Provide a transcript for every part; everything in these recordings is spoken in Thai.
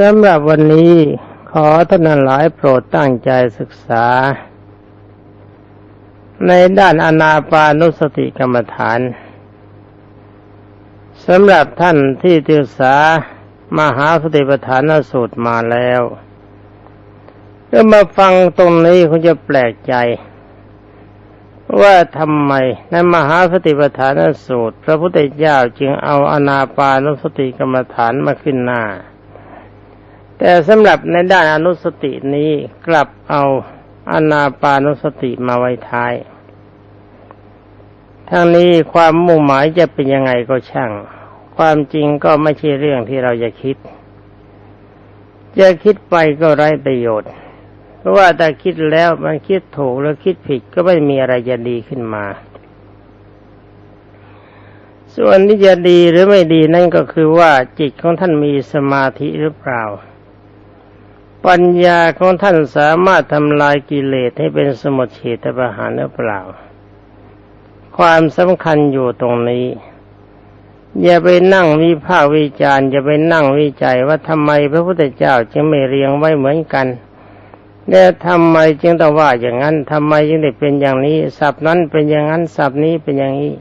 สำหรับวันนี้ขอท่านหลายโปรดตั้งใจศึกษา ในด้านอนาปานุสติกรรมฐานสำหรับท่านที่ศึกษามหาสติปัฏฐานสูตรมาแล้วก็มาฟังตรงนี้คุณจะแปลกใจ ว่าทำไมในมหาสติปัฏฐานสูตร พระพุทธเจ้าจึงเอาอนาปานุสติกรรมฐานมาขึ้นหน้า แต่สำหรับในด้านอนุสตินี้กลับเอาอนาปานุสติมาไว้ท้าย ทั้งนี้ความมุ่งหมายจะเป็นยังไงก็ช่าง ความจริงก็ไม่ใช่เรื่องที่เราจะคิด จะคิดไปก็ไร้ประโยชน์ เพราะว่าแต่คิดแล้วมันคิดถูกแล้วคิดผิดก็ไม่มีอะไรจะดีขึ้นมา ส่วนที่จะดีหรือไม่ดีนั่นก็คือว่าจิตของท่านมีสมาธิหรือเปล่า ปัญญาของท่านสามารถทำลายกิเลสให้เป็นสมุทเฉทประหารหรือเปล่า ความสำคัญอยู่ตรงนี้ อย่าไปนั่งวิพากวิจารณ์อย่าไปนั่งวิจัยว่าทำไมพระพุทธเจ้าจึงไม่เรียงไว้เหมือนกันแล้วทำไมจึงต้องว่าอย่างนั้นทำไมจึงได้เป็นอย่างนี้ศัพท์นั้นเป็นอย่างนั้นศัพท์นี้เป็นอย่างนี้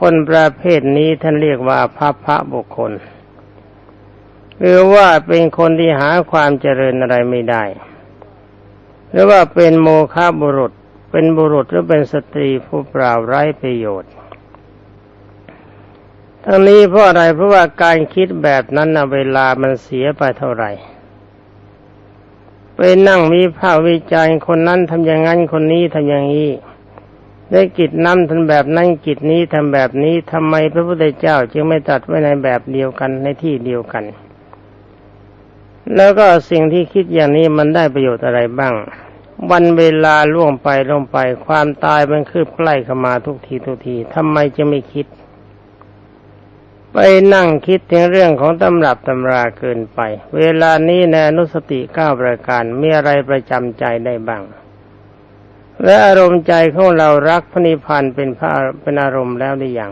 คนประเภทนี้ท่านเรียกว่าพระพระบุคคล หรือว่าเป็นคนที่หาความเจริญอะไรไม่ได้ หรือว่าเป็นโมฆะบุรุษ เป็นบุรุษหรือเป็นสตรีผู้เปล่าไร้ประโยชน์ ทั้งนี้เพราะอะไรเพราะว่าการคิดแบบนั้นนะเวลามันเสียไปเท่าไหร่ไปนั่งมีภาควิจารคนนั้นทำอย่างนั้นคนนี้ทำอย่างนี้ได้กิจนั้นทำแบบนั้นกิจนี้ทำแบบนี้ทำไมพระพุทธเจ้าจึงไม่ตัดไว้ในแบบเดียวกันในที่เดียวกัน แล้วก็สิ่งที่คิดอย่างนี้มันได้ประโยชน์อะไรบ้าง วันเวลาล่วงไปล่วงไป ความตายมันคืบใกล้เข้ามาทุกทีทุกทีทำไมจะไม่คิด ไปนั่งคิดถึงเรื่องของตำรับตำราเกินไป เวลานี้ในอนุสติเก้าประการมีอะไรประจำใจได้บ้าง และอารมณ์ใจของเรารักพระนิพพานเป็นพระเป็นอารมณ์แล้วหรือยัง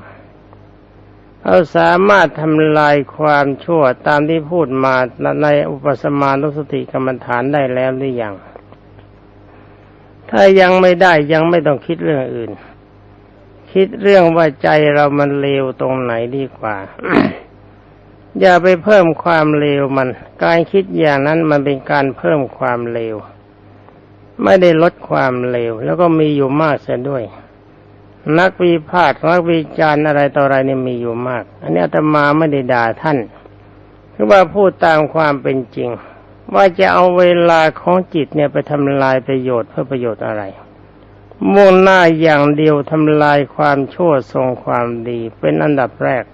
เราสามารถทำลายความชั่วตามที่พูดมาในอุปสมานุสติกรรมฐานได้แล้วหรือยัง ถ้ายังไม่ได้ยังไม่ต้องคิดเรื่องอื่น คิดเรื่องว่าใจเรามันเลวตรงไหนดีกว่า อย่าไปเพิ่มความเลวมัน การคิดอย่างนั้นมันเป็นการเพิ่มความเลว ไม่ได้ลดความเลวแล้วก็มีอยู่มากเสียด้วย นักวิพากษ์นักวิจารณ์อะไรต่ออะไรเนี่ยมีอยู่มาก อันนี้อาตมาไม่ได้ด่าท่านคือว่าพูดตามความเป็นจริง ว่าจะเอาเวลาของจิตเนี่ยไปทำลายประโยชน์เพื่อประโยชน์อะไร มุ่งหน้าอย่างเดียวทำลายความชั่วทรงความดีเป็นอันดับแรก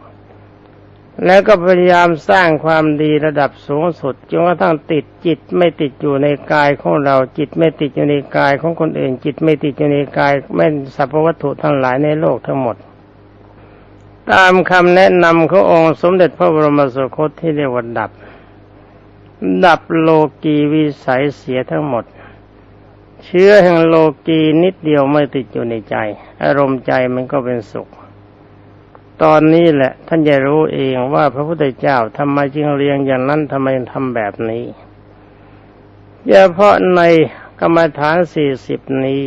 แล้วก็พยายามสร้างความดีระดับสูงสุดจนกระทั่งติดจิตไม่ติดอยู่ในกายของเราจิตไม่ติดอยู่ในกายของคนอื่น จิตไม่ติดอยู่ในกายไม่สรรพวัตถุทั้งหลายในโลกทั้งหมด ตามคำแนะนำขององค์สมเด็จพระบรมสุคตที่เรียกว่าดับ ดับโลกีวิสัยเสียทั้งหมด เชื้อแห่งโลกีนิดเดียวไม่ติดอยู่ในใจ อารมณ์ใจมันก็เป็นสุข ตอนนี้แหละ ท่านจะรู้เองว่าพระพุทธเจ้าทำไมจึงเรียงอย่างนั้นทำไมทำแบบนี้เฉพาะในกรรมฐานสี่สิบนี้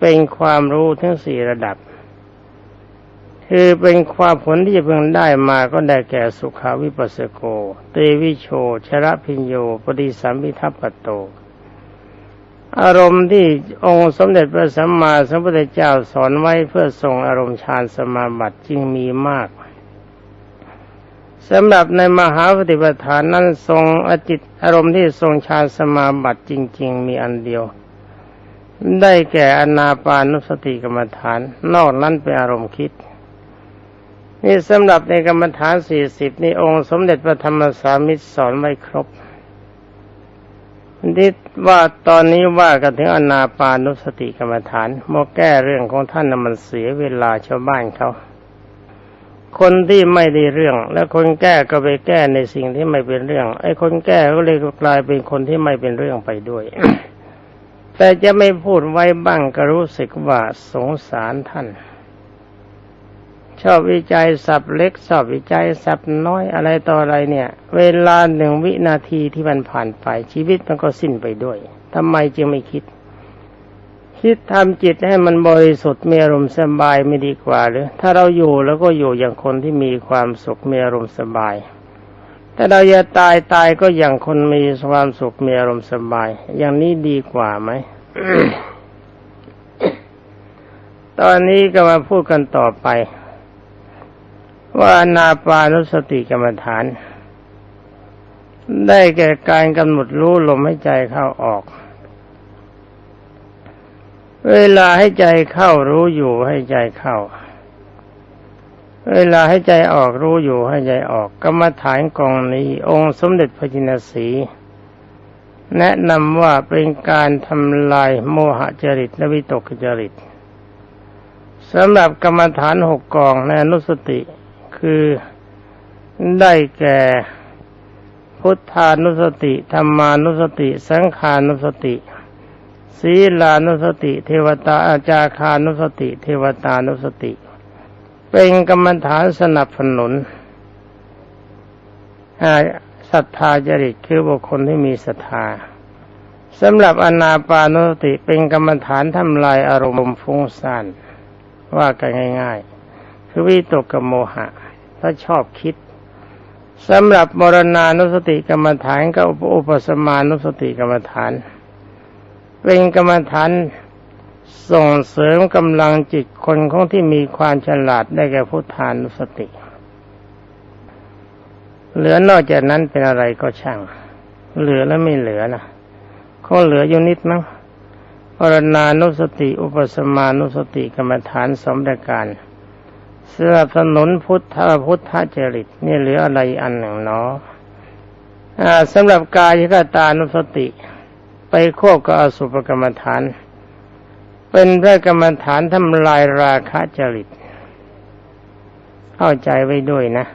เป็นความรู้ทั้งสี่ระดับ คือเป็นความผลที่จะเพิ่งได้มาก็ได้แก่สุขาวิปัสสโก เตวิโช ชระพิญโย ปฏิสัมพิทัปปโต อารมณ์ที่องค์สมเด็จพระสัมมาสัมพุทธเจ้าสอนไว้เพื่อส่งอารมณ์ฌานสมาบัติจึงมีมากสำหรับในมหาปฏิปทานนั้นทรงอจิตอารมณ์ที่ทรงฌานสมาบัติจริง ๆ มีอันเดียว ได้แก่อนาปานุสติกรรมฐาน นอกนั้นเป็นอารมณ์คิด นี่สำหรับในกรรมฐานสี่สิบนี่องค์สมเด็จพระธรรมสามิตรสอนไว้ครบ ที่ว่าตอนนี้ว่ากันถึงอนาปานุสติกรรมฐานมาแก้เรื่องของท่านนะมันเสียเวลาชาวบ้านเขาคนที่ไม่ได้เรื่อง และคนแก้ก็ไปแก้ในสิ่งที่ไม่เป็นเรื่อง ไอ้คนแก้ก็เลยกลายเป็นคนที่ไม่เป็นเรื่องไปด้วย แต่จะไม่พูดไว้บ้างก็รู้สึกว่าสงสารท่าน ชอบวิจัยศัพท์เล็กชอบวิจัยศัพท์น้อยอะไรต่ออะไรเนี่ย เวลาหนึ่งวินาทีที่มันผ่านไปชีวิตมันก็สิ้นไปด้วยทำไมจึงไม่คิด คิดทำจิตให้มันบริสุทธิ์มีอารมณ์สบายไม่ดีกว่าหรือ ถ้าเราอยู่แล้วก็อยู่อย่างคนที่มีความสุขมีอารมณ์สบายถ้าเราจะตายตายก็อย่างคนมีความสุขมีอารมณ์สบาย อย่างนี้ดีกว่าไหมตอนนี้ก็มาพูดกันต่อไป ว่านาปานุสติกรรมฐาน ได้แก่การกำหนดรู้ลมให้ใจเข้าออก เวลาให้ใจเข้ารู้อยู่ให้ใจเข้า เวลาให้ใจออกรู้อยู่ให้ใจออก กรรมฐานกองนี้ องค์สมเด็จพระจินสีแนะนำว่าเป็นการทำลายโมหจริตและวิตกจริตสำหรับกรรมฐานหกกองในอนุสติ คือได้แก่พุทธานุสติธรรมานุสติ สังขานุสติ ศีลานุสติ เทวตาอาจาคานุสติ เทวตานุสติ เป็นกรรมฐานสนับสนุนศรัทธาจริตคือบุคคลที่มีศรัทธาสำหรับอนาปานุสติเป็นกรรมฐานทำลายอารมณ์ฟุ้งซ่านว่ากันง่าย ๆ คือวิตกกโมหะ ถ้าชอบคิดสำหรับมรณานุสติกรรมฐานกับอุปสมานุสติกรรมฐาน เป็นกรรมฐานส่งเสริมกำลังจิตคนของที่มีความฉลาดได้แก่พุทธานุสติ เหลือนอกจากนั้นเป็นอะไรก็ช่าง เหลือแล้วไม่เหลือนะเขาเหลืออยู่นิดมั้งปรณานุสติ อุปสมานุสติกรรมฐานสมประการ สนับสนุนพุทธพุทธจริตนี่เหลืออะไรอันหนึ่งเนาะสำหรับกายกตานุสติ ไปควบกับอสุภกรรมฐาน เป็นพระกรรมฐานทำลายราคะจริต เข้าใจไว้ด้วยนะ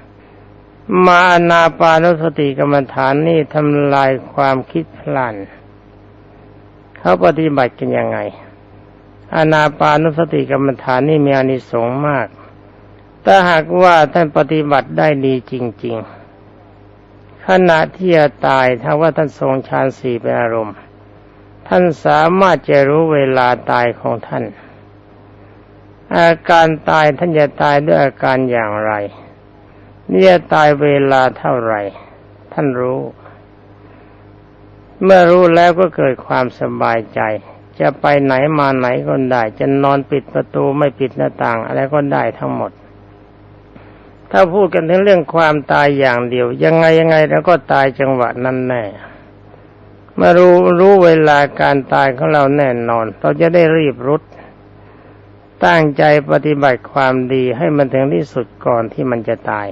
มานาปานุสติกรรมฐานนี่ทำลายความคิดพลันเขาปฏิบัติกันยังไง อานาปานุสติกรรมฐานนี่มีอานิสงส์มาก ถ้าหากว่าท่านปฏิบัติได้ดีจริง ๆ ขณะที่จะตายถ้าว่าท่านทรงฌานสี่เป็นอารมณ์ ท่านสามารถจะรู้เวลาตายของท่าน อาการตายท่านจะตายด้วยอาการอย่างไรนี่จะตายเวลาเท่าไหร่ ท่านรู้ เมื่อรู้แล้วก็เกิดความสบายใจจะไปไหนมาไหนก็ได้ จะนอนปิดประตูไม่ปิดหน้าต่าง อะไรก็ได้ทั้งหมด ถ้าพูดกันถึงเรื่องความตายอย่างเดียว ยังไงยังไงแล้วก็ตายจังหวะนั้นแน่มื่อรู้รู้เวลาการตายของเราแน่นอน เราจะได้รีบรุด ตั้งใจปฏิบัติความดีให้มันถึงที่สุดก่อนที่มันจะตาย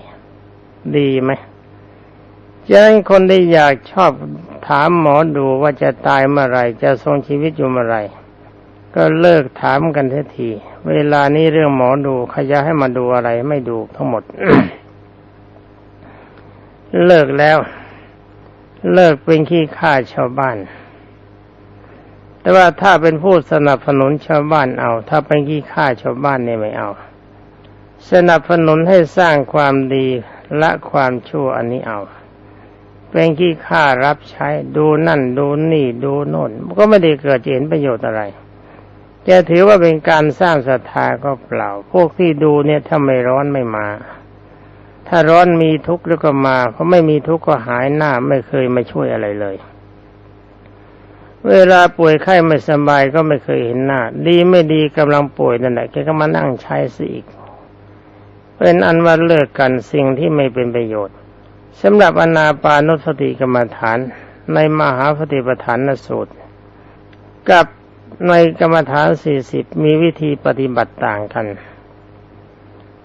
ดีไหมฉะนั้นคนที่อยากชอบถามหมอดูว่าจะตายเมื่อไรจะทรงชีวิตอยู่เมื่อไร ก็เลิกถามกันทีที เวลานี้เรื่องหมอดูขยะให้มาดูอะไรไม่ดูทั้งหมด เลิกแล้ว เลิกเป็นขี้ข้าชาวบ้าน แต่ว่าถ้าเป็นผู้สนับสนุนชาวบ้านเอา ถ้าเป็นขี้ข้าชาวบ้านเนี่ยไม่เอา สนับสนุนให้สร้างความดีละความชั่วอันนี้เอาเป็นขี้ข้ารับใช้ดูนั่นดูนี่ดูโน่นก็ไม่ได้เกิดเห็นประโยชน์อะไร จะถือว่าเป็นการสร้างศรัทธาก็เปล่า พวกที่ดูเนี่ยถ้าไม่ร้อนไม่มา ถ้าร้อนมีทุกข์แล้วก็มาเพราะไม่มีทุกข์ก็หายหน้าไม่เคยมาช่วยอะไรเลย เวลาป่วยไข้ไม่สบายก็ไม่เคยเห็นหน้า ดีไม่ดีกำลังป่วยนั่นแหละแกก็มานั่งใช้สิอีก เป็นอันว่าเลิกกันสิ่งที่ไม่เป็นประโยชน์สำหรับอนาปานุสติกรรมฐานในมหาปฏิปทานนสูตรกับ ในกรรมฐานสี่สิบมีวิธีปฏิบัติต่างกัน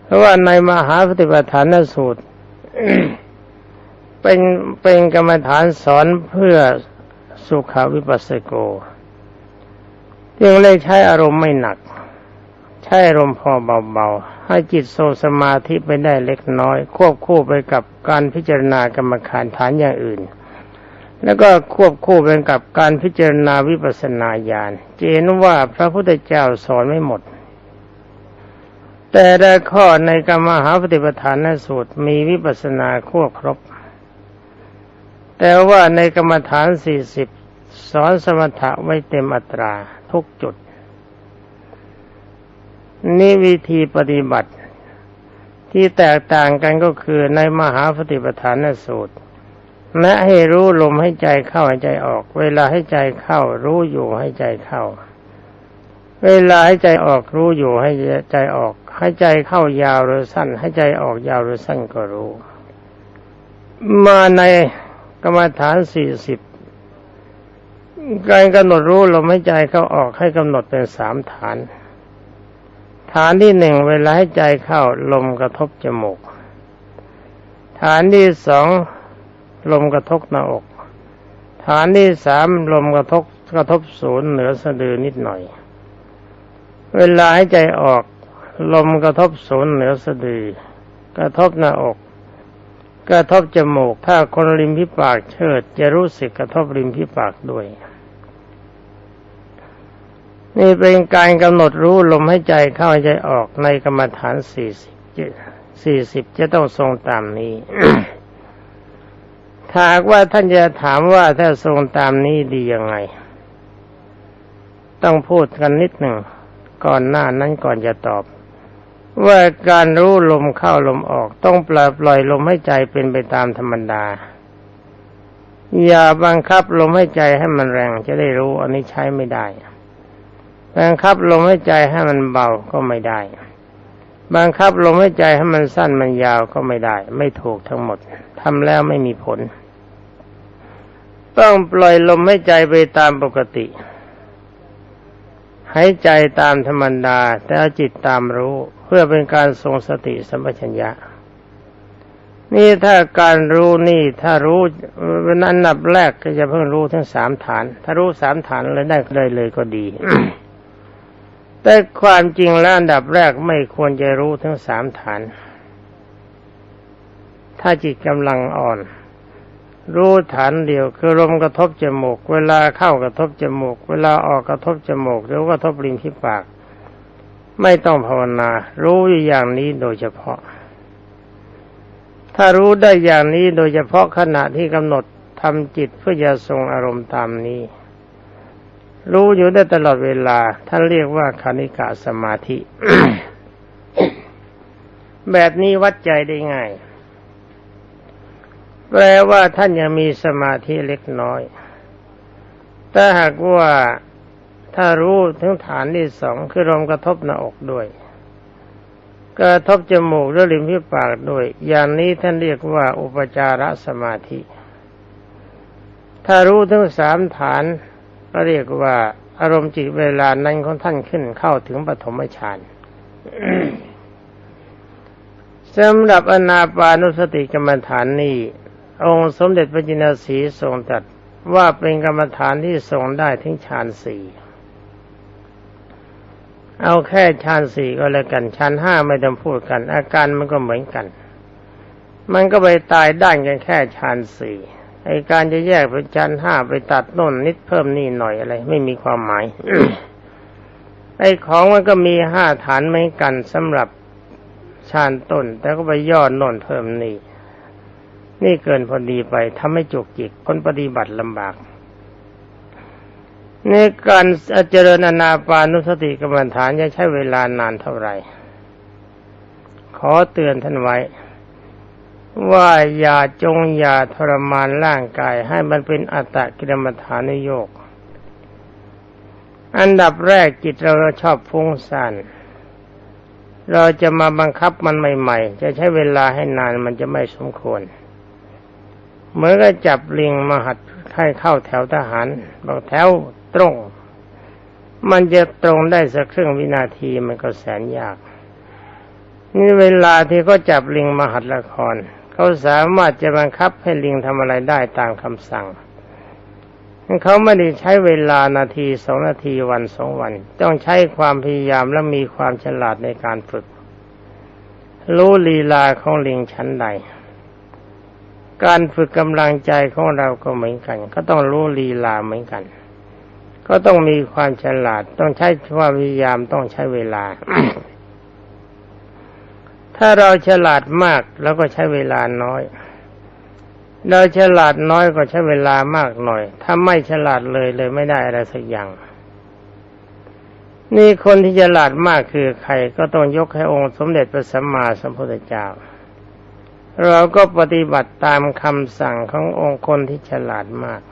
เพราะว่าในมหาปฏิปทานนสูตร เป็นเป็นกรรมฐานสอนเพื่อสุขวิปัสสโกจึงเลยใช้อารมณ์ไม่หนัก ใช้อารมณ์พอเบาๆ ให้จิตโซสมาธิไปได้เล็กน้อย ควบคู่ไปกับการพิจารณากรรมฐานฐานอย่างอื่น แล้วก็ควบคู่ไปกับการพิจารณาวิปัสสนาญาณเจนว่าพระพุทธเจ้าสอนไม่หมด แต่ละข้อในกรรมหาปฏิปทานสูตรมีวิปัสสนาควบครบ แต่ว่าในกรรมฐานสี่สิบสอนสมถะไว้เต็มอัตราทุกจุด นี่วิธีปฏิบัติที่แตกต่างกันก็คือในมหาปฏิปทานสูตร และให้รู้ลมให้ใจเข้าให้ใจออก เวลาให้ใจเข้า รู้อยู่ให้ใจเข้า เวลาให้ใจออกรู้อยู่ให้ใจออก ให้ใจเข้ายาวหรือสั้น ให้ใจออกยาวหรือสั้นก็รู้ มาในกรรมฐานสี่สิบการกำหนดรู้ลมให้ใจเข้าออกให้กำหนดเป็นสามฐาน ฐานที่หนึ่งเวลาให้ใจเข้าลมกระทบจมูก ฐานที่สอง ลมกระทบหน้าอก ฐานที่สามลมกระทบกระทบศูนย์เหนือสะดือนิดหน่อย เวลาให้ใจออก ลมกระทบศูนย์เหนือสะดือ กระทบหน้าอก กระทบจมูก ถ้าคนริมพิปากเชิด จะรู้สึกกระทบริมพิปากด้วย นี่เป็นการกำหนดรู้ลมให้ใจเข้าใจออกในกรรมฐานสี่สิบสี่สิบจะต้องทรงตามนี้ ถ้าว่าท่านจะถามว่าถ้าทรงตามนี้ดียังไง ต้องพูดกันนิดหนึ่ง ก่อนหน้านั้นก่อนจะตอบ ว่าการรู้ลมเข้าลมออก ต้องปล่อยปล่อยลมให้ใจเป็นไปตามธรรมดา อย่าบังคับลมให้ใจให้มันแรงจะได้รู้อันนี้ใช้ไม่ได้บังคับลมให้ใจให้มันเบาก็ไม่ได้ บังคับลมให้ใจให้มันสั้นมันยาวก็ไม่ได้ ไม่ถูกทั้งหมดทำแล้วไม่มีผล ต้องปล่อยลมให้ใจไปตามปกติหายใจตามธรรมดา แต่เอาจิตตามรู้เพื่อเป็นการทรงสติสัมปชัญญะ นี่ถ้าการรู้นี่ถ้ารู้วันอันดับแรกก็จะเพิ่งรู้ทั้งสามฐาน ถ้ารู้สามฐานแล้วได้เลยเลยก็ดี แต่ความจริงแล้วอันดับแรกไม่ควรจะรู้ทั้งสามฐาน ถ้าจิตกำลังอ่อน รู้ฐานเดียวคือลมกระทบจมูก เวลาเข้ากระทบจมูก เวลาออกกระทบจมูกหรือกระทบริมที่ปาก ไม่ต้องภาวนา รู้อย่างนี้โดยเฉพาะ ถ้ารู้ได้อย่างนี้โดยเฉพาะขณะที่กำหนดทำจิตเพื่อจะทรงอารมณ์ตามนี้ รู้อยู่ได้ตลอดเวลาท่านเรียกว่าคณิกะสมาธิ แบบนี้วัดใจได้ง่าย แปลว่าท่านยังมีสมาธิเล็กน้อย แต่หากว่าถ้ารู้ถึงฐานที่สองคือลมกระทบหน้าอกด้วย กระทบจมูกและริมฝีปากด้วย อย่างนี้ท่านเรียกว่าอุปจารสมาธิ ถ้ารู้ทั้งสามฐานก็เรียกว่าอารมณ์จิตเวลานั้นของท่านขึ้นเข้าถึงปฐมฌานสำหรับอนาปานุสติกรรมฐานนี้ องค์สมเด็จพระจินสีทรงตรัสว่าเป็นกรรมฐานที่ทรงได้ถึงฌานสี่เอาแค่ฌานสี่ก็แล้วกันฌานห้าไม่ต้องพูดกัน อาการมันก็เหมือนกัน มันก็ไปตายด้านกันแค่ฌานสี่ไอการจะแยกเป็นฌานห้าไปตัดน่นนิดเพิ่มนี่หน่อยอะไร ไม่มีความหมายไอของมันก็มีห้าฐานเหมือนกันสำหรับฌานต้นแต่ก็ไปย่อน่นเพิ่มนี่ นี่เกินพอดีไปทำให้จุกจิกคนปฏิบัติลำบากในการเจริญอนาปานุสติกรรมฐานจะใช้เวลานานเท่าไหร่ ขอเตือนท่านไว้ ว่าอย่าจงอย่าทรมานร่างกายให้มันเป็นอัตตกิรมฐานโยก อันดับแรกจิตเราชอบฟุ้งซ่านเราจะมาบังคับมันใหม่ ๆ จะใช้เวลาให้นานมันจะไม่สมควร เหมือนกับจับลิงมาหัดให้เข้าแถวทหารบอกแถวตรง มันจะตรงได้สักครึ่งวินาทีมันก็แสนยาก นี่เวลาที่เขาจับลิงมาหัดละคร เขาสามารถจะบังคับให้ลิงทำอะไรได้ตามคำสั่งเขาไม่ได้ใช้เวลานาทีสองนาทีวันสองวัน ต้องใช้ความพยายามและมีความฉลาดในการฝึก รู้ลีลาของลิงชั้นใด การฝึกกำลังใจของเราก็เหมือนกัน ก็ต้องรู้ลีลาเหมือนกัน ก็ต้องมีความฉลาด ต้องใช้ความพยายามต้องใช้เวลา ถ้าเราฉลาดมากเราก็ใช้เวลาน้อยเราฉลาดน้อยก็ใช้เวลามากหน่อย ถ้าไม่ฉลาดเลยเลยไม่ได้อะไรสักอย่าง นี่คนที่ฉลาดมากคือใครก็ต้องยกให้องค์สมเด็จพระสัมมาสัมพุทธเจ้า เราก็ปฏิบัติตามคำสั่งขององค์คนที่ฉลาดมาก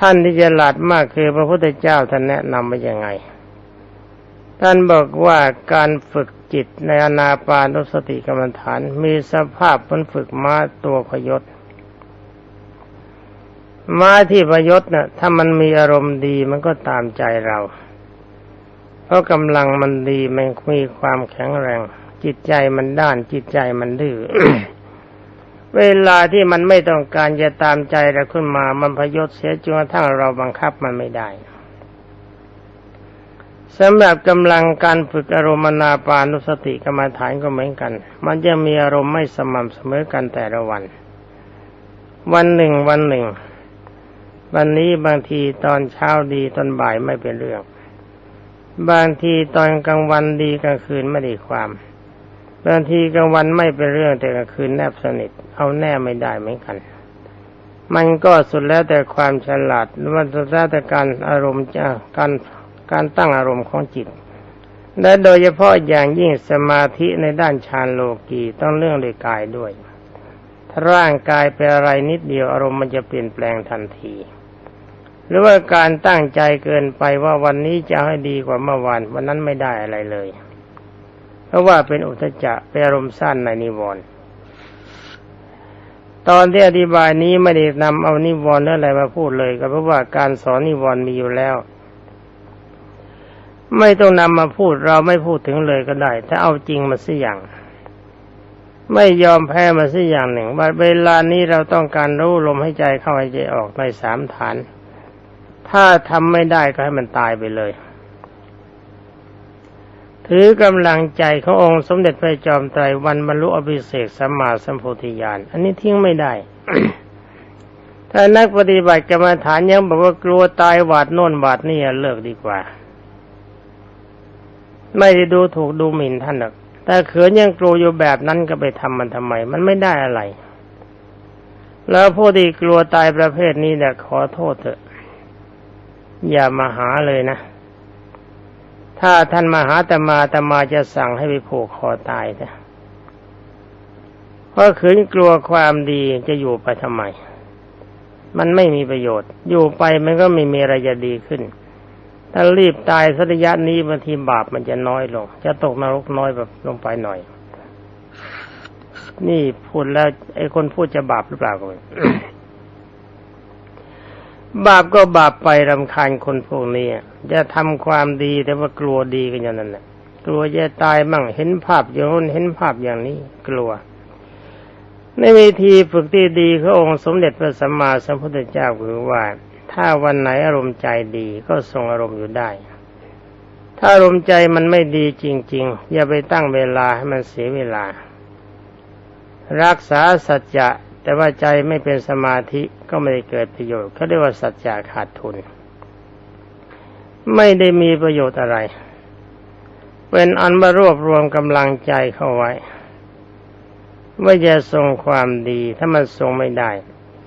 ท่านที่ฉลาดมากคือพระพุทธเจ้าท่านแนะนำว่ายังไง ท่านบอกว่าการฝึกจิตในอนาปานุสติกรรมฐาน มีสภาพมันฝึกม้าตัวพยศม้าที่พยศนะ่ะถ้ามันมีอารมณ์ดีมันก็ตามใจเรา เพราะกำลังมันดีมันมีความแข็งแรง จิตใจมันด้านจิตใจมันดื้อเวลาที่มันไม่ต้องการจะตามใจเราขึ้นมา มันพยศเสียจนกระทั่งเราบังคับมันไม่ได้สำหรับกำลังการฝึกอารมณ์นาปานุสติกรรมฐานก็เหมือนกัน มันจะมีอารมณ์ไม่สม่ำเสมอกันแต่ละวัน วันหนึ่งวันหนึ่ง วันนี้บางทีตอนเช้าดีตอนบ่ายไม่เป็นเรื่อง บางทีตอนกลางวันดีกลางคืนไม่ได้ความ บางทีกลางวันไม่เป็นเรื่องแต่กลางคืนแนบสนิท เอาแน่ไม่ได้เหมือนกัน มันก็สุดแล้วแต่ความฉลาดมันสุดแล้วแต่การอารมณ์จะการการตั้งอารมณ์ของจิต และโดยเฉพาะอย่างยิ่งสมาธิในด้านฌานโลกีต้องเรื่องด้วยกายด้วย ถ้าร่างกายเป็นอะไรนิดเดียวอารมณ์มันจะเปลี่ยนแปลงทันที หรือว่าการตั้งใจเกินไปว่าวันนี้จะให้ดีกว่าเมื่อวานวันนั้นไม่ได้อะไรเลย เพราะว่าเป็นอุทจจะเป็นอารมณ์สั้นในนิวรณ์ตอนที่อธิบายนี้ไม่ได้นำเอานิวรณ์อะไรมาพูดเลย ก็เพราะว่าการสอนนิวรณ์มีอยู่แล้ว ไม่ต้องนำมาพูดเราไม่พูดถึงเลยก็ได้ ถ้าเอาจริงมาสิอย่าง ไม่ยอมแพ้มาสิอย่างหนึ่งว่าเวลานี้เราต้องการรู้ลมให้ใจเข้าหายใจออกในสามฐาน ถ้าทำไม่ได้ก็ให้มันตายไปเลย ถือกำลังใจขององค์สมเด็จพระจอมไตรวันบรรลุอภิเศกสัมมาสัมโพธิญาณอันนี้ทิ้งไม่ได้ ถ้านักปฏิบัติกรรมฐานยังบอกว่ากลัวตายหวาดโน่นหวาดนี่เลิกดีกว่า ไม่ได้ดูถูกดูหมิ่นท่านหรอกแต่เขินยังกลัวอยู่แบบนั้นก็ไปทำมันทำไม มันไม่ได้อะไร แล้วผู้ที่กลัวตายประเภทนี้เนี่ยขอโทษเถอะ อย่ามาหาเลยนะ ถ้าท่านมาหาตมาตมาจะสั่งให้ไปผูกคอตายนะเพราะขืนกลัวความดีจะอยู่ไปทำไม มันไม่มีประโยชน์ อยู่ไปมันก็ไม่มีอะไรจะดีขึ้น ถ้ารีบตายสัตยะนี้บางทีบาปมันจะน้อยลง จะตกนรกน้อยแบบลงไปหน่อย นี่พูดแล้วไอ้คนพูดจะบาปหรือเปล่าก็ไม่ บาปก็บาปไปรำคาญคนพวกนี้จะทำความดีแต่ว่ากลัวดีกันอย่างนั้นแหละกลัวจะตายมั่งเห็นภาพอย่างน้นเห็นภาพอย่างนี้กลัว ในวิธีฝึกที่ดีขององค์สมเด็จพระสัมมาสัมพุทธเจ้าคือว่า ถ้าวันไหนอารมณ์ใจดีก็ทรงอารมณ์อยู่ได้ ถ้าอารมณ์ใจมันไม่ดีจริง ๆ อย่าไปตั้งเวลาให้มันเสียเวลา รักษาสัจจะ แต่ว่าใจไม่เป็นสมาธิก็ไม่ได้เกิดประโยชน์เขาเรียกว่าสัจจะขาดทุน ไม่ได้มีประโยชน์อะไร เป็นอันมารวบรวมกำลังใจเข้าไว้ว่าจะทรงความดี ถ้ามันทรงไม่ได้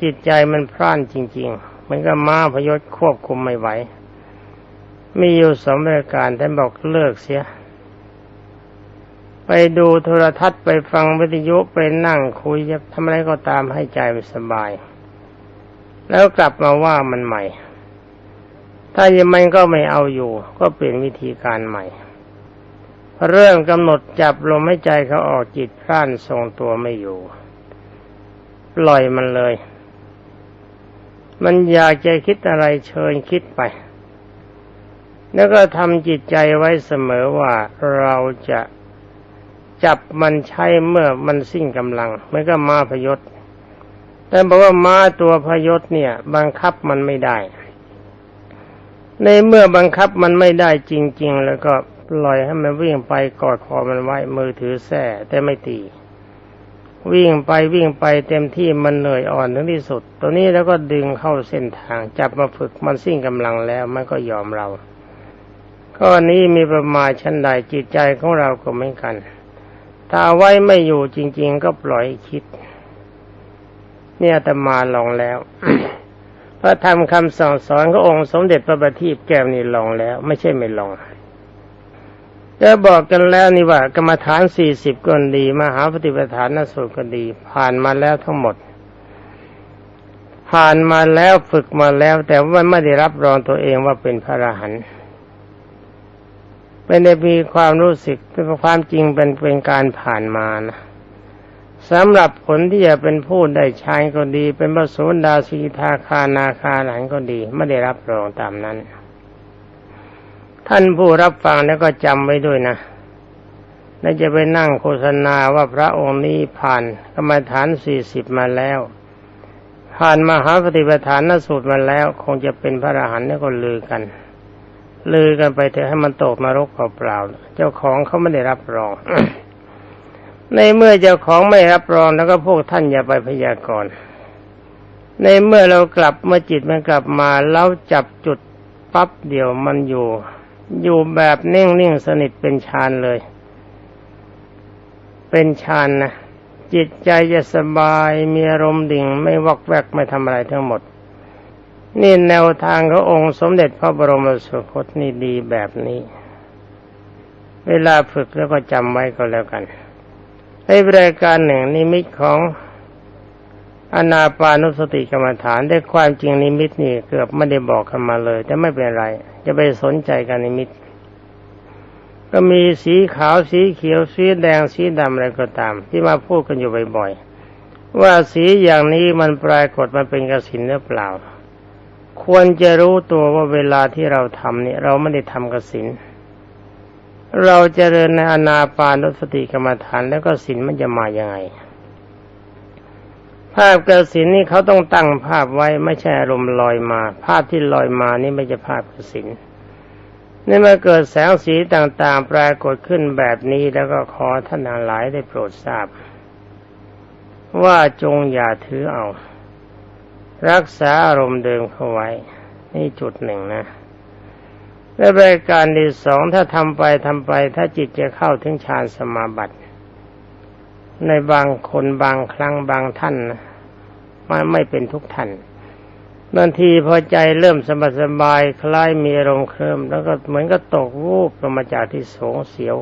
จิตใจมันพร่านจริง ๆ มันก็ม้าพยศควบคุมไม่ไหวมีอยู่สองประการท่านบอกเลิกเสีย ไปดูโทรทัศน์ไปฟังวิทยุไปนั่งคุยจะทำอะไรก็ตามให้ใจมันสบาย แล้วกลับมาว่ามันใหม่ ถ้ายังมันก็ไม่เอาอยู่ ก็เปลี่ยนวิธีการใหม่ เริ่มกำหนดจับลมให้ใจเขาออกจิตพร่านทรงตัวไม่อยู่ ปล่อยมันเลย มันอยากจะคิดอะไรเชิญคิดไป แล้วก็ทำจิตใจไว้เสมอว่าเราจะ จับมันใช้เมื่อมันสิ้นกำลังมันก็มาพยศ แต่บอกว่าม้าตัวพยศเนี่ย บังคับมันไม่ได้ ในเมื่อบังคับมันไม่ได้จริง ๆ แล้วก็ปล่อยให้มันวิ่งไปกอดคอมันไว้มือถือแส้แต่ไม่ตีวิ่งไปวิ่งไปเต็มที่มันเหนื่อยอ่อนถึงที่สุด ตัวนี้แล้วก็ดึงเข้าเส้นทาง จับมาฝึกมันสิ้นกำลังแล้วมันก็ยอมเราข้อนี้มีประมาณชั้นใดจิตใจของเราก็เหมือนกัน ถ้าไว้ไม่อยู่จริง ๆ ก็ปล่อยคิด เนี่ยอาตมาลองแล้วพระธรรมคำสั่งสอนขององค์สมเด็จพระบัณฑิตแก้วนี่ลองแล้ว ไม่ใช่ไม่ลองก็บอกกันแล้วนี่ว่ากรรมฐานสี่สิบก็ดีมหาปฏิปทานนสูตรก็ดี ผ่านมาแล้วทั้งหมด ผ่านมาแล้วฝึกมาแล้ว แต่ว่าไม่ได้รับรองตัวเองว่าเป็นพระอรหันต์ ไม่ได้มีความรู้สึกแต่ความจริงเป็นเป็นการผ่านมานะสำหรับผลที่จะเป็นผู้ได้ชายก็ดี เป็นพระโสดาสีทาคานาคาหลันก็ดี ไม่ได้รับรองตามนั้น ท่านผู้รับฟังแล้วก็จำไว้ด้วยนะและจะไปนั่งโฆษณาว่าพระองค์นี้ผ่านกรรมฐานสี่สิบมาแล้ว ผ่านมหาปฏิปทานนสูตรมาแล้ว คงจะเป็นพระอรหันต์นี่ก็ลือกัน ลือกันไปเถอะให้มันตกนรกเปล่าๆเจ้าของเขาไม่ได้รับรอง ในเมื่อเจ้าของไม่รับรองแล้วก็พวกท่านอย่าไปพยากรณ์ในเมื่อเรากลับเมื่อจิตมันกลับมาแล้วจับจุดปั๊บเดียวมันอยู่ อยู่แบบนิ่งนิ่งสนิทเป็นฌานเลย เป็นฌานนะจิตใจจะสบายมีอารมณ์ดิ่ง ไม่วอกแวกไม่ทำอะไรทั้งหมด นี่แนวทางขององค์สมเด็จพระบรมสุคตนี่ดีแบบนี้ เวลาฝึกแล้วก็จำไว้ก็แล้วกันในรายการหนึ่งนิมิตของอนาปานุสติกรรมฐานได้ความจริงนิมิตนี่เกือบไม่ได้บอกกันมาเลย แต่ไม่เป็นไร จะไปสนใจกันนิมิต ก็มีสีขาวสีเขียวสีแดงสีดำอะไรก็ตาม ที่มาพูดกันอยู่บ่อยๆว่าสีอย่างนี้มันปรากฏมันเป็นกสินหรือเปล่า ควรจะรู้ตัวว่าเวลาที่เราทำเนี่ย เราไม่ได้ทำกสินเราจเจริญในอนาปานสติกรรมฐานแล้วก็สินมันจะมาอย่างไง ภาพกระสินนี่เขาต้องตั้งภาพไว้ไม่ใช่อารมณ์ลอยมา ภาพที่ลอยมานี่ไม่ใช่ภาพกระสินนี่มื่อเกิดแสงสีต่างๆ ปรากฏขึ้นแบบนี้แล้วก็ขอท่านหลายได้โปรดทราบ ว่าจงอย่าถือเอา รักษาอารมณ์เดิมเข้าไว้ นี่จุดหนึ่งนะและรายการที่สองถ้าทำไปทำไป ถ้าจิตจะเข้าถึงฌานสมาบัติ ในบางคนบางครั้งบางท่านนะมันไม่เป็นทุกท่านบางทีพอใจเริ่มสบายสบายคล้ายมีอารมณ์เคลิมแล้วก็เหมือนก็ตกวูบลงมาจากที่สงเสียว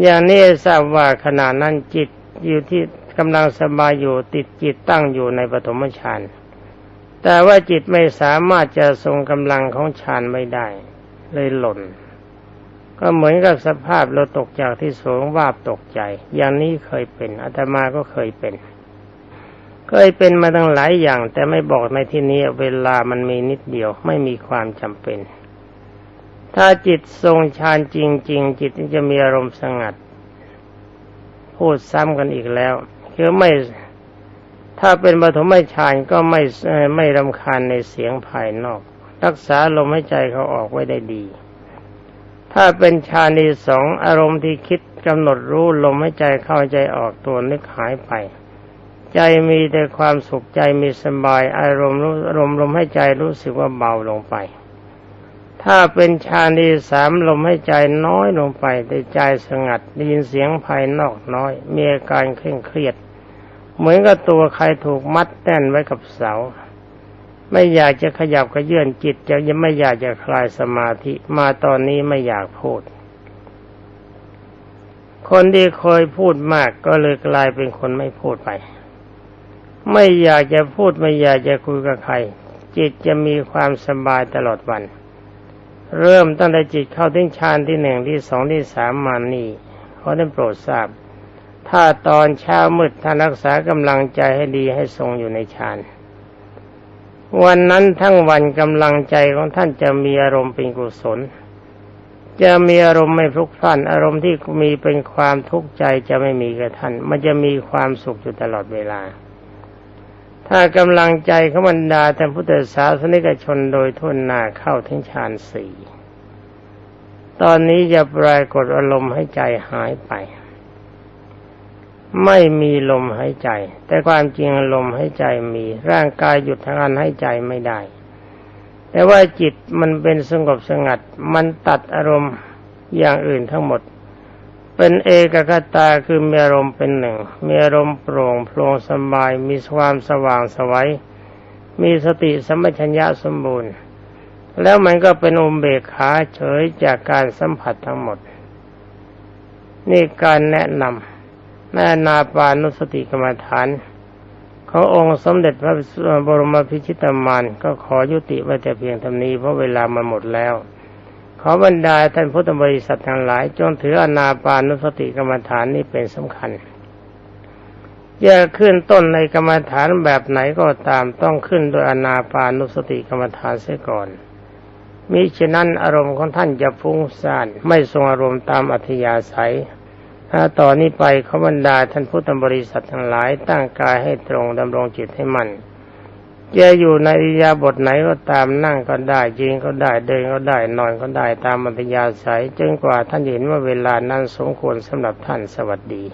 อย่างนี้ทราบว่าขณะนั้นจิตอยู่ที่ กำลังสบายอยู่ติดจิตตั้งอยู่ในปฐมฌานแต่ว่าจิตไม่สามารถจะทรงกำลังของฌานไม่ได้ เลยหล่น ก็เหมือนกับสภาพเราตกจากที่สูงวาบตกใจ อย่างนี้เคยเป็นอาตมาก็เคยเป็น เคยเป็นมาตั้งหลายอย่าง แต่ไม่บอกในที่นี้เวลามันมีนิดเดียวไม่มีความจำเป็น ถ้าจิตทรงฌานจริง ๆ จิตจะมีอารมณ์สงัด พูดซ้ำกันอีกแล้ว คือไม่ถ้าเป็นปฐมฌานก็ไม่ไม่รำคาญในเสียงภายนอก รักษาลมหายใจเขาออกไว้ได้ดี ถ้าเป็นฌานที่สองอารมณ์ที่คิดกำหนดรู้ลมหายใจเข้าใจออกตัวนึกหายไป ใจมีแต่ความสุขใจมีสบาย อารมณ์รู้อารมณ์ลมหายใจรู้สึกว่าเบาลงไป ถ้าเป็นฌานที่สามลมหายใจน้อยลงไปแต่ใจสงัดได้ยินเสียงภายนอกน้อย มีอาการเคร่งเครียด เหมือนกับตัวใครถูกมัดแน่นไว้กับเสา ไม่อยากจะขยับกระเยื่อนจิตจะยังไม่อยากจะคลายสมาธิมาตอนนี้ไม่อยากพูด คนที่เคยพูดมากก็เลยกลายเป็นคนไม่พูดไป ไม่อยากจะพูดไม่อยากจะคุยกับใคร จิตจะมีความสบายตลอดวัน เริ่มตั้งแต่จิตเข้าถึงฌานที่หนึ่งที่สองที่สามมานี่เขาได้โปรดทราบ ถ้าตอนเช้ามืดท่านรักษากำลังใจให้ดีให้ทรงอยู่ในฌานวันนั้นทั้งวันกำลังใจของท่านจะมีอารมณ์เป็นกุศล จะมีอารมณ์ไม่พลุกพล่านอารมณ์ที่มีเป็นความทุกข์ใจจะไม่มีกับท่าน มันจะมีความสุขอยู่ตลอดเวลา ถ้ากำลังใจของบรรดาท่านพุทธศาสนิกชนโดยทุนหนาเข้าถึงฌานสี่ตอนนี้จะปรากฏอารมณ์ให้ใจหายไป ไม่มีลมหายใจ แต่ความจริงลมหายใจมี ร่างกายหยุดทางการหายใจไม่ได้ แต่ว่าจิตมันเป็นสงบสงัด มันตัดอารมณ์อย่างอื่นทั้งหมด เป็นเอกคตาคือมีอารมณ์เป็นหนึ่ง มีอารมณ์โปร่งโปร่งสบาย มีความสว่างสวัยมีสติสมปชัญญะสมบูรณ์ แล้วมันก็เป็นอุเบกขาเฉยจากการสัมผัสทั้งหมด นี่การแนะนำ ในนาปานุสติกรรมฐานขององค์สมเด็จพระบรมพิชิตามานก็ขอยุติไว้แต่เพียงเท่านี้เพราะเวลามันหมดแล้ว ขอบรรดาท่านพุทธบริษัททั้งหลาย จงถืออนาปานุสติกรรมฐานนี้เป็นสำคัญอย่าขึ้นต้นในกรรมฐานแบบไหนก็ตามต้องขึ้นโดยอนาปานุสติกรรมฐานเสียก่อนมิฉะนั้นอารมณ์ของท่านจะฟุ้งซ่านไม่ทรงอารมณ์ตามอัธยาศัย ถ้าต่อนนี้ไปขบรรดาท่านพุทธบริษัททั้งหลายตั้งกายให้ตรงดำรงจิตให้มั่นจะอยู่ในอิยาบทไหนก็ตามนั่งก็ได้ยืนก็ได้เดินก็ได้นอนก็ได้ตามมัธยาศัยจนกว่าท่านเห็นว่าเวลานั้นสมควรสำหรับท่านสวัสดี